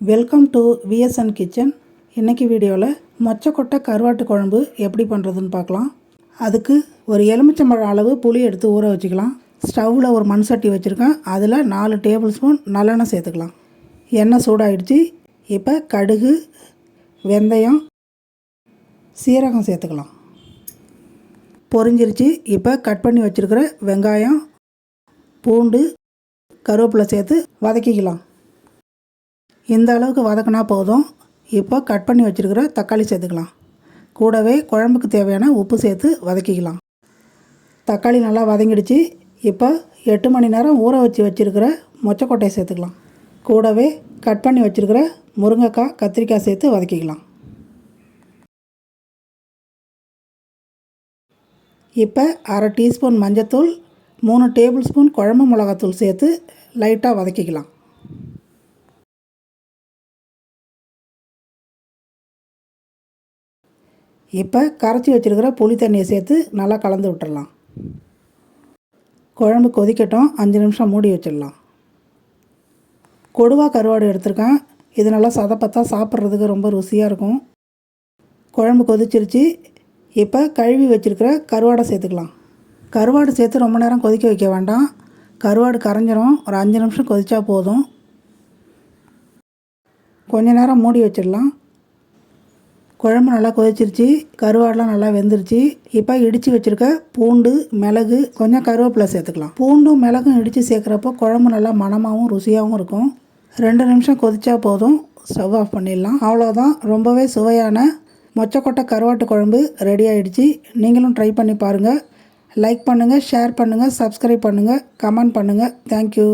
Welcome to VSN kitchen இன்றைக்கி வீடியோவில் மொச்சக்கொட்டை கருவாட்டு குழம்பு எப்படி பண்ணுறதுன்னு பார்க்கலாம். அதுக்கு ஒரு எலுமிச்சம்பழம் அளவு புளி எடுத்து ஊற வச்சுக்கலாம். ஸ்டவ்வில் ஒரு மண் சட்டி வச்சுருக்கேன். அதில் நாலு டேபிள் ஸ்பூன் நல்லெண்ணெய் சேர்த்துக்கலாம். எண்ணெய் சூடாயிடுச்சு. இப்போ கடுகு வெந்தயம் சீரகம் சேர்த்துக்கலாம். பொரிஞ்சிருச்சு. இப்போ கட் பண்ணி வச்சுருக்கிற வெங்காயம் பூண்டு கருவேப்பிலை சேர்த்து வதக்கிக்கலாம். இந்த அளவுக்கு வதக்கினா போதும். இப்போ கட் பண்ணி வச்சுருக்கிற தக்காளி சேர்த்துக்கலாம். கூடவே குழம்புக்கு தேவையான உப்பு சேர்த்து வதக்கிக்கலாம். தக்காளி நல்லா வதங்கிடுச்சு. இப்போ எட்டு மணி நேரம் ஊற வச்சு வச்சுருக்கிற மொச்சக்கொட்டையை சேர்த்துக்கலாம். கூடவே கட் பண்ணி வச்சுருக்கிற முருங்கைக்காய் கத்திரிக்காய் சேர்த்து வதக்கிக்கலாம். இப்போ அரை டீஸ்பூன் மஞ்சத்தூள் மூணு டேபிள் ஸ்பூன் குழம்பு மிளகாத்தூள் சேர்த்து லைட்டாக வதக்கிக்கலாம். இப்போ கரைச்சி வச்சுருக்கிற புளி தண்ணியை சேர்த்து நல்லா கலந்து விட்டுடலாம் குழம்பு கொதிக்கட்டும் அஞ்சு நிமிஷம் மூடி வச்சிடலாம். கொடுவா கருவாடு எடுத்திருக்கேன். இது நல்லா சதப்பத்தா சாப்பிட்றதுக்கு ரொம்ப ருசியாக இருக்கும். குழம்பு கொதிச்சிருச்சு. இப்போ கழுவி வச்சுருக்கிற கருவாடை சேர்த்துக்கலாம். கருவாடு சேர்த்து ரொம்ப நேரம் கொதிக்க வைக்க வேண்டாம். கருவாடு கரைஞ்சிரும். ஒரு அஞ்சு நிமிஷம் கொதித்தா போதும். கொஞ்ச நேரம் மூடி வச்சிடலாம். குழம்பு நல்லா கொதிச்சிருச்சு கருவாடெலாம் நல்லா வெந்துருச்சு. இப்போ இடித்து வச்சுருக்க பூண்டு மிளகு கொஞ்சம் கருவேப்பிலை சேர்த்துக்கலாம். பூண்டும் மிளகும் இடித்து சேர்க்குறப்போ குழம்பு நல்லா மணமாகவும் ருசியாகவும் இருக்கும். ரெண்டு நிமிஷம் கொதிச்சா போதும் ஸ்டவ் ஆஃப் பண்ணிடலாம். அவ்வளோதான் ரொம்பவே சுவையான மொச்சக்கொட்டை கருவாட்டு குழம்பு ரெடி ஆகிடுச்சு நீங்களும் ட்ரை பண்ணி பாருங்கள் லைக் பண்ணுங்கள் ஷேர் பண்ணுங்கள் சப்ஸ்கிரைப் பண்ணுங்கள் கமெண்ட் பண்ணுங்கள் தேங்க்யூ